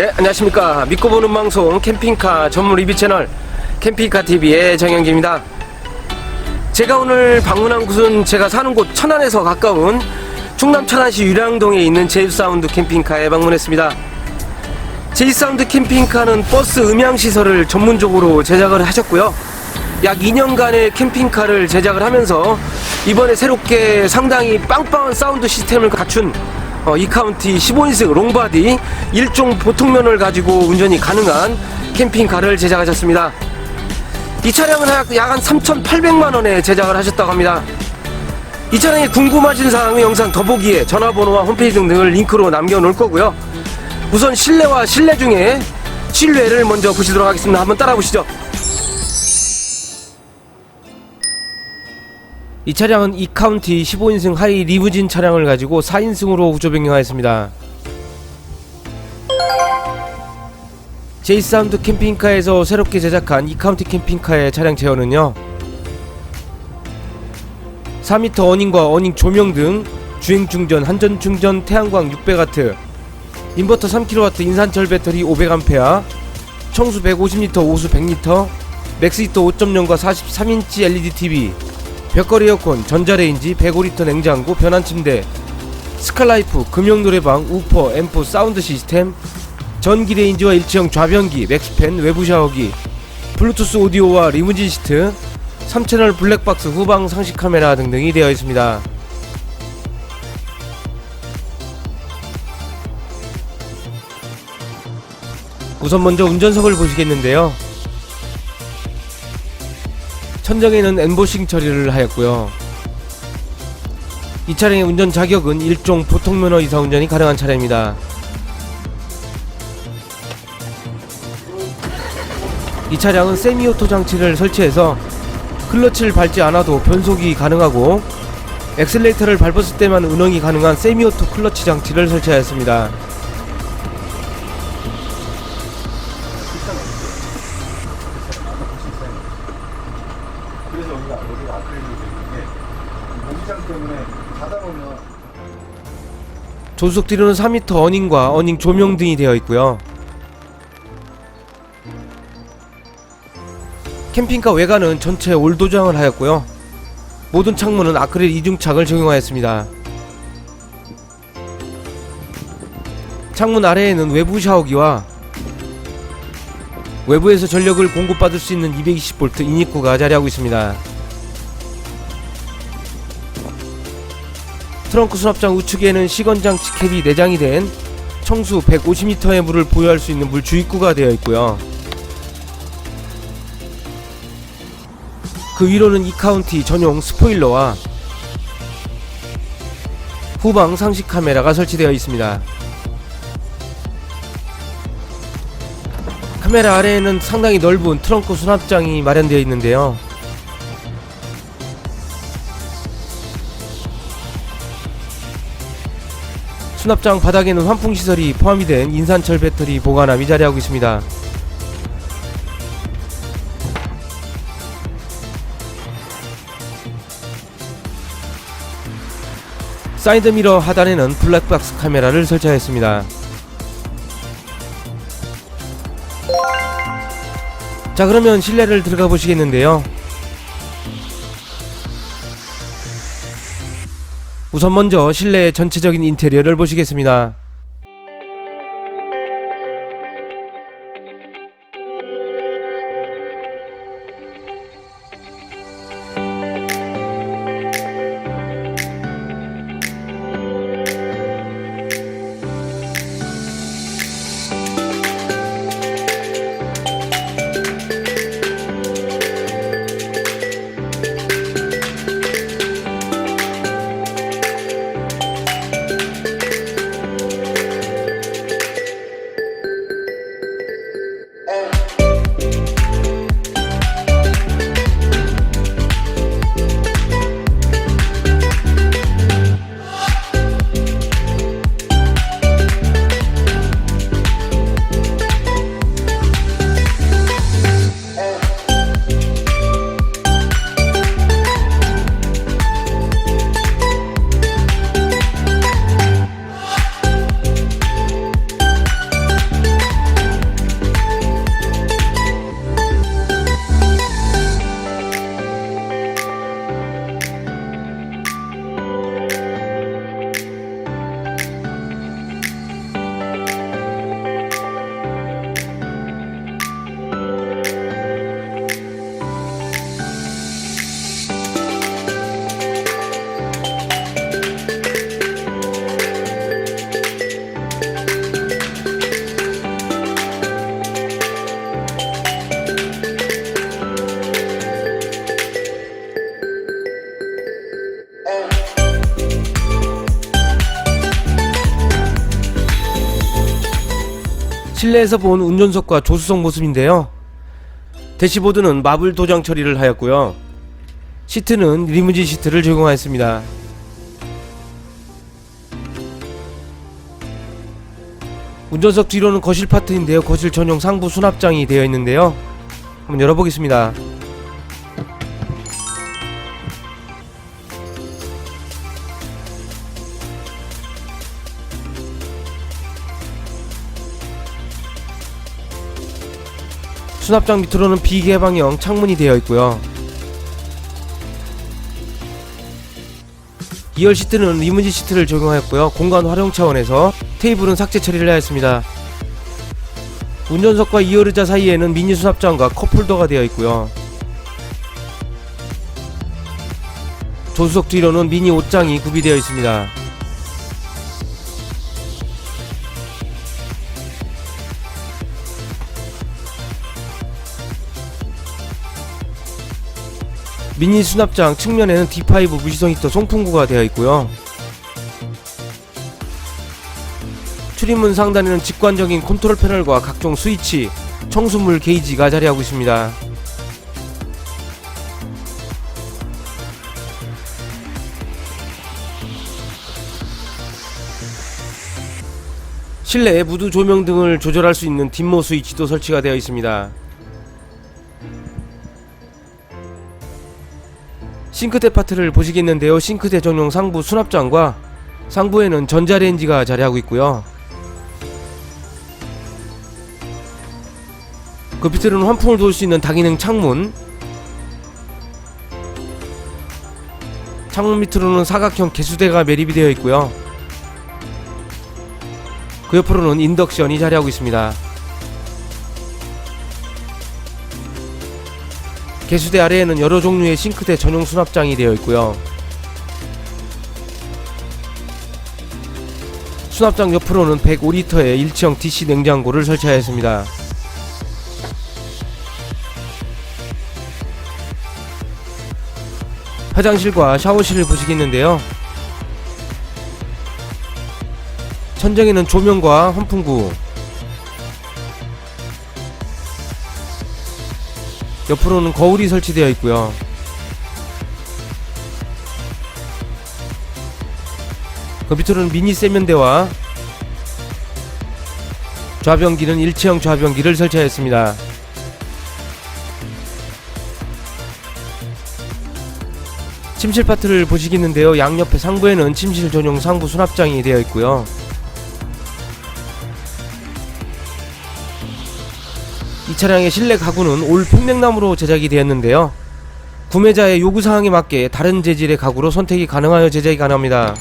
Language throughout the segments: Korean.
네, 안녕하십니까. 믿고 보는 방송 캠핑카 전문 리뷰 채널 캠핑카 TV의 정영기입니다. 제가 오늘 방문한 곳은 제가 사는 곳 천안에서 가까운 충남 천안시 유량동에 있는 제이사운드 캠핑카에 방문했습니다. 제이사운드 캠핑카는 버스 음향 시설을 전문적으로 제작을 하셨고요. 약 2년간의 캠핑카를 제작을 하면서 이번에 새롭게 상당히 빵빵한 사운드 시스템을 갖춘 어, 이카운티 15인승 롱바디 일종 보통면을 가지고 운전이 가능한 캠핑카를 제작하셨습니다. 이 차량은 약 한 3,800만 원에 제작을 하셨다고 합니다. 이 차량이 궁금하신 사항은 영상 더보기에 전화번호와 홈페이지 등등을 링크로 남겨놓을 거고요. 우선 실내와 실내 중에 실내를 먼저 보시도록 하겠습니다. 한번 따라 보시죠. 이 차량은 이카운티 15인승 하이 리무진 차량을 가지고 4인승으로 구조 변경하였습니다. 제이사운드 캠핑카에서 새롭게 제작한 이카운티 캠핑카의 차량 제어는요 4m 어닝과 어닝 조명 등 주행 충전, 한전 충전, 태양광 600W, 인버터 3kW 인산철 배터리 500A, 청수 150L, 오수 100L, 맥스히터 5.0과 43인치 LED TV, 벽걸이 에어컨, 전자레인지, 105리터 냉장고, 변환 침대, 스칼라이프, 금형 노래방, 우퍼, 앰프, 사운드 시스템, 전기 레인지와 일체형 좌변기, 맥스팬, 외부 샤워기, 블루투스 오디오와 리무진 시트, 3채널 블랙박스 후방 상시 카메라 등등이 되어 있습니다. 우선 먼저 운전석을 보시겠는데요. 천정에는 엠보싱 처리를 하였고요. 이 차량의 운전 자격은 일종 보통 면허 이상 운전이 가능한 차량입니다. 이 차량은 세미오토 장치를 설치해서 클러치를 밟지 않아도 변속이 가능하고 엑셀레이터를 밟았을 때만 운행이 가능한 세미오토 클러치 장치를 설치하였습니다. 조수석 뒤로는 4m 어닝과 어닝 조명 등이 되어 있고요. 캠핑카 외관은 전체 올도장을 하였고요. 모든 창문은 아크릴 이중착을 적용하였습니다. 창문 아래에는 외부 샤워기와 외부에서 전력을 공급받을 수 있는 220V 인입구가 자리하고 있습니다. 트렁크 수납장 우측에는 시건장치 캡이 내장이 된 청수 150m의 물을 보유할 수 있는 물 주입구가 되어 있고요. 그 위로는 이카운티 전용 스포일러와 후방 상식 카메라가 설치되어 있습니다. 카메라 아래에는 상당히 넓은 트렁크 수납장이 마련되어 있는데요. 수납장 바닥에는 환풍 시설이 포함이 된 인산철 배터리 보관함이 자리하고 있습니다. 사이드미러 하단에는 블랙박스 카메라를 설치하였습니다. 자 그러면 실내를 들어가 보시겠는데요. 우선 먼저 실내의 전체적인 인테리어를 보시겠습니다. 실내에서 본 운전석과 조수석 모습인데요. 대시보드는 마블 도장 처리를 하였고요. 시트는 리무진 시트를 적용하였습니다. 운전석 뒤로는 거실 파트인데요. 거실 전용 상부 수납장이 되어 있는데요. 한번 열어보겠습니다. 수납장 밑으로는 비개방형 창문이 되어 있고요. 2열 시트는 리무진 시트를 적용하였고요. 공간 활용 차원에서 테이블은 삭제 처리를 하였습니다. 운전석과 2열 의자 사이에는 미니 수납장과 컵홀더가 되어 있고요. 조수석 뒤로는 미니 옷장이 구비되어 있습니다. 미니 수납장 측면에는 D5 무시성 히터 송풍구가 되어 있고요. 출입문 상단에는 직관적인 컨트롤 패널과 각종 스위치, 청수물 게이지가 자리하고 있습니다. 실내에 무드 조명 등을 조절할 수 있는 dim모 스위치도 설치가 되어 있습니다. 싱크대 파트를 보시겠는데요. 싱크대 전용 상부 수납장과 상부에는 전자레인지가 자리하고 있고요. 그 밑에는 환풍을 도울 수 있는 다기능 창문 창문 밑으로는 사각형 개수대가 매립이 되어 있고요. 그 옆으로는 인덕션이 자리하고 있습니다. 개수대 아래에는 여러 종류의 싱크대 전용 수납장이 되어 있고요. 수납장 옆으로는 105리터의 일체형 DC 냉장고를 설치하였습니다. 화장실과 샤워실을 보시겠는데요. 천장에는 조명과 환풍구, 옆으로는 거울이 설치되어 있고요. 그 밑으로는 미니 세면대와 좌변기는 일체형 좌변기를 설치하였습니다. 침실 파트를 보시겠는데요. 양옆에 상부에는 침실 전용 상부 수납장이 되어 있고요. 차량의 실내 가구는 올 평냉나무로 제작이 되었는데요. 구매자의 요구사항에 맞게 다른 재질의 가구로 선택이 가능하여 제작이 가능합니다.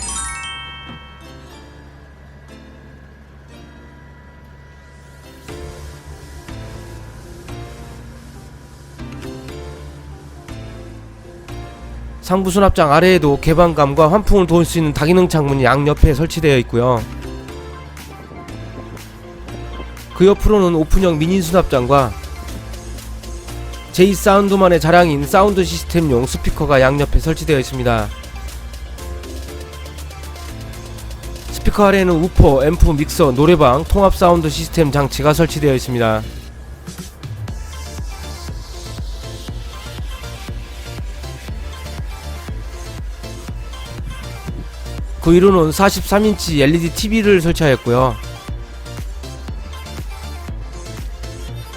상부 수납장 아래에도 개방감과 환풍을 도울 수 있는 다기능 창문이 양옆에 설치되어 있고요. 그 옆으로는 오픈형 미니 수납장과 제이 사운드만의 자랑인 사운드 시스템용 스피커가 양옆에 설치되어 있습니다. 스피커 아래에는 우퍼, 앰프, 믹서, 노래방, 통합 사운드 시스템 장치가 설치되어 있습니다. 그 위로는 43인치 LED TV를 설치하였고요.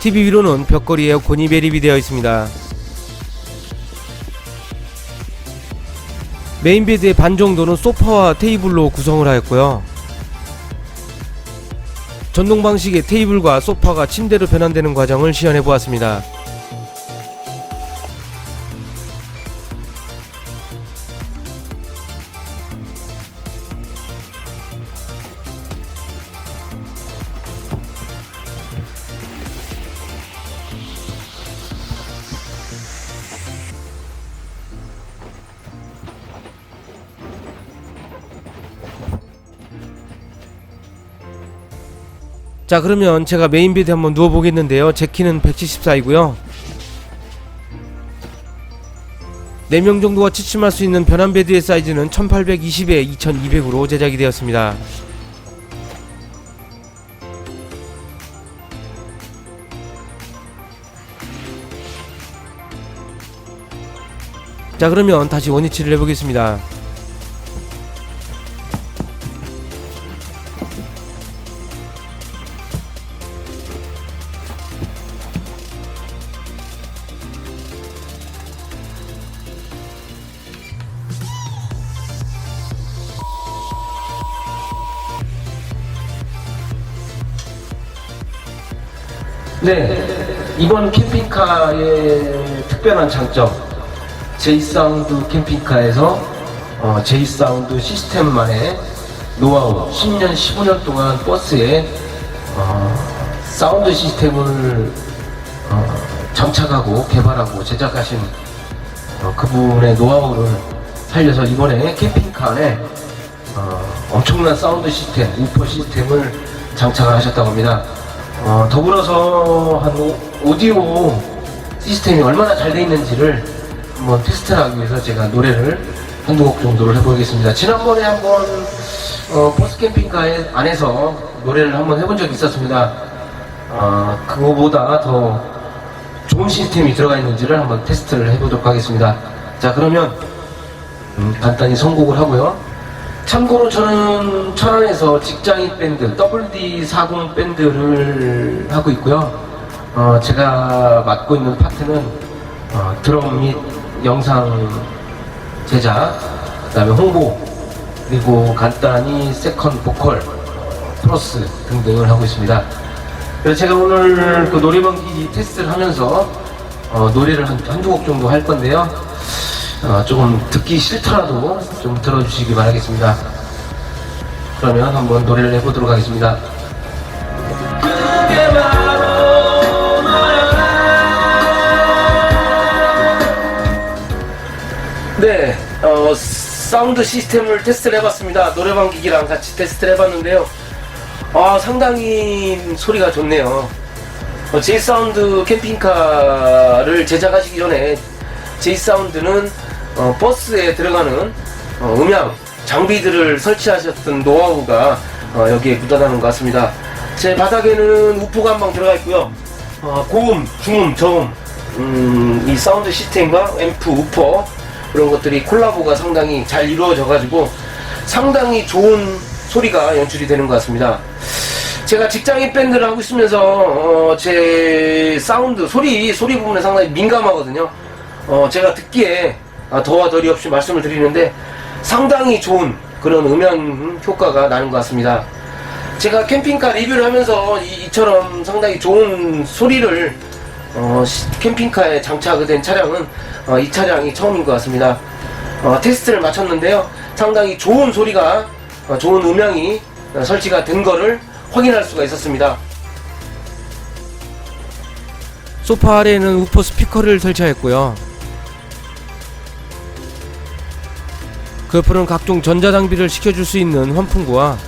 TV 위로는 벽걸이 에어컨이 매립이 되어 있습니다. 메인 베드의 반 정도는 소파와 테이블로 구성을 하였고요. 전동 방식의 테이블과 소파가 침대로 변환되는 과정을 시연해 보았습니다. 자 그러면 제가 메인 베드 한번 누워보겠는데요. 제 키는 174이고요. 4명 정도가 취침할 수 있는 변환 베드의 사이즈는 1820에 2200으로 제작이 되었습니다. 자 그러면 다시 원위치를 해보겠습니다. 네, 이번 캠핑카의 특별한 장점 제이사운드 캠핑카에서 어, 제이사운드 시스템만의 노하우 10년, 15년 동안 버스에 어, 사운드 시스템을 어, 장착하고 개발하고 제작하신 어, 그분의 노하우를 살려서 이번에 캠핑카에 어, 엄청난 사운드 시스템, 우퍼 시스템을 장착을 하셨다고 합니다. 어, 더불어서 한 오- 오디오 시스템이 얼마나 잘 돼 있는지를 한번 테스트를 하기 위해서 제가 노래를 한두 곡 정도를 해보겠습니다. 지난번에 한번 어, 버스 캠핑카에 안에서 노래를 한번 해본 적이 있었습니다. 어, 그거보다 더 좋은 시스템이 들어가 있는지를 한번 테스트를 해보도록 하겠습니다. 자 그러면 음, 간단히 선곡을 하고요. 참고로 저는 천안에서 직장인 밴드 WD40 밴드를 하고 있고요. 어, 제가 맡고 있는 파트는 어, 드럼 및 영상 제작, 그다음에 홍보, 그리고 간단히 세컨 보컬, 플러스 등등을 하고 있습니다. 그래서 제가 오늘 그 노래방 기기 테스트를 하면서 어, 노래를 한, 한두 곡 정도 할 건데요. 어, 조금 듣기 싫더라도 좀 들어주시기 바라겠습니다. 그러면 한번 노래를 해보도록 하겠습니다. 네, 어, 사운드 시스템을 테스트를 해봤습니다. 노래방 기기랑 같이 테스트를 해봤는데요. 아, 상당히 소리가 좋네요. 어, 제이사운드 캠핑카를 제작하시기 전에 제이사운드는 어, 버스에 들어가는 어, 음향 장비들을 설치하셨던 노하우가 어, 여기에 묻어나는 것 같습니다. 제 바닥에는 우포가 한 방 들어가 있고요. 어, 고음, 중음, 저음, 음, 이 사운드 시스템과 앰프, 우퍼 그런 것들이 콜라보가 상당히 잘 이루어져가지고 상당히 좋은 소리가 연출이 되는 것 같습니다. 제가 직장인 밴드를 하고 있으면서 어, 제 사운드 소리 소리 부분에 상당히 민감하거든요. 어, 제가 듣기에 아, 더와 덜이 없이 말씀을 드리는데 상당히 좋은 그런 음향 효과가 나는 것 같습니다. 제가 캠핑카 리뷰를 하면서 이, 처럼 상당히 좋은 소리를 어, 시- 캠핑카에 장착된 차량은 어, 이 차량이 처음인 것 같습니다. 어, 테스트를 마쳤는데요. 상당히 좋은 소리가 어, 좋은 음향이 어, 설치가 된 거를 확인할 수가 있었습니다. 소파 아래에는 우퍼 스피커를 설치하였고요. 그 옆으로는 각종 전자장비를 시켜줄 수 있는 환풍구와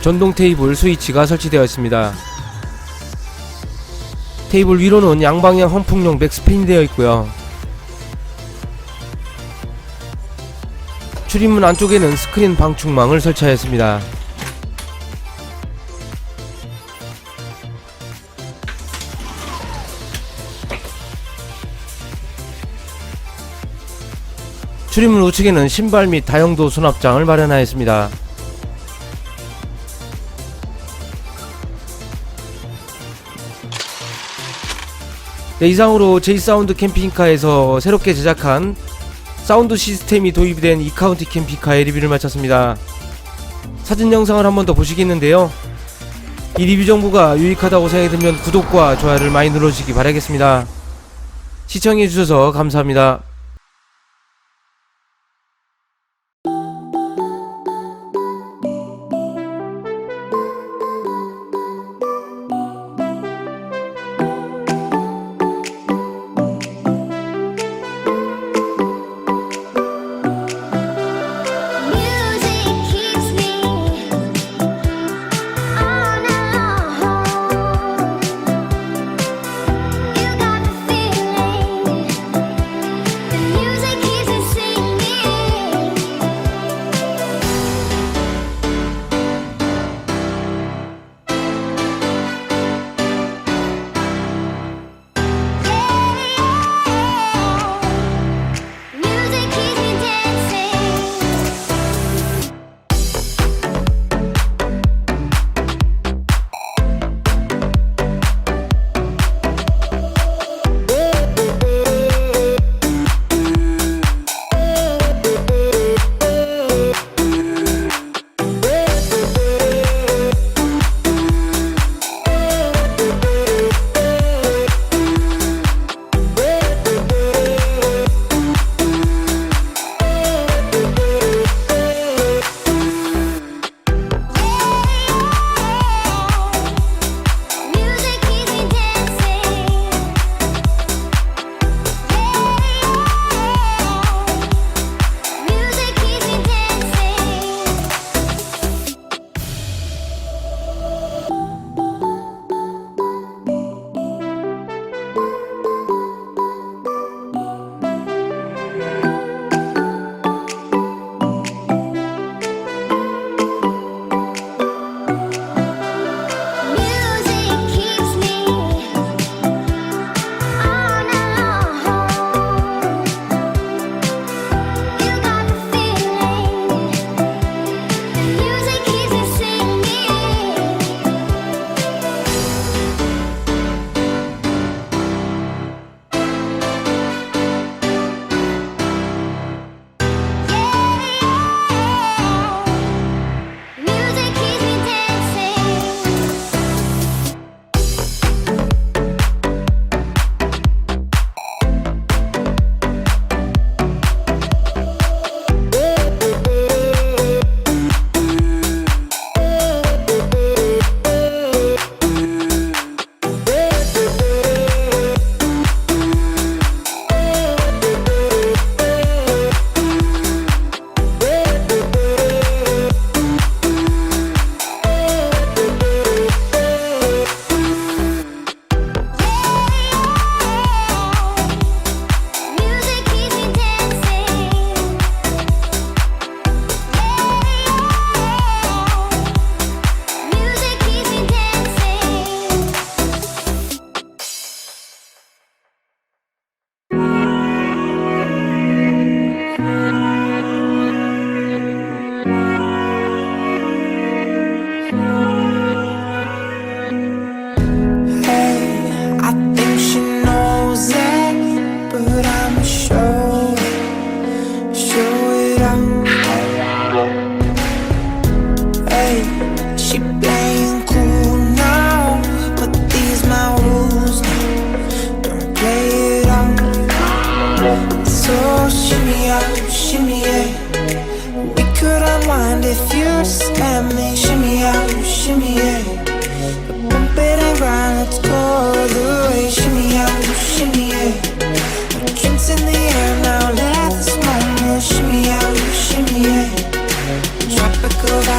전동 테이블 스위치가 설치되어 있습니다. 테이블 위로는 양방향 환풍용 맥스팬이 되어 있고요. 출입문 안쪽에는 스크린 방충망을 설치하였습니다. 출입문 우측에는 신발 및 다용도 수납장을 마련하였습니다. 네, 이상으로 제이사운드 캠핑카에서 새롭게 제작한 사운드 시스템이 도입이 된 이카운티 캠핑카의 리뷰를 마쳤습니다. 사진 영상을 한 번 더 보시겠는데요. 이 리뷰 정보가 유익하다고 생각이 들면 구독과 좋아요를 많이 눌러주시기 바라겠습니다. 시청해주셔서 감사합니다.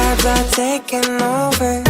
vibes are taking over.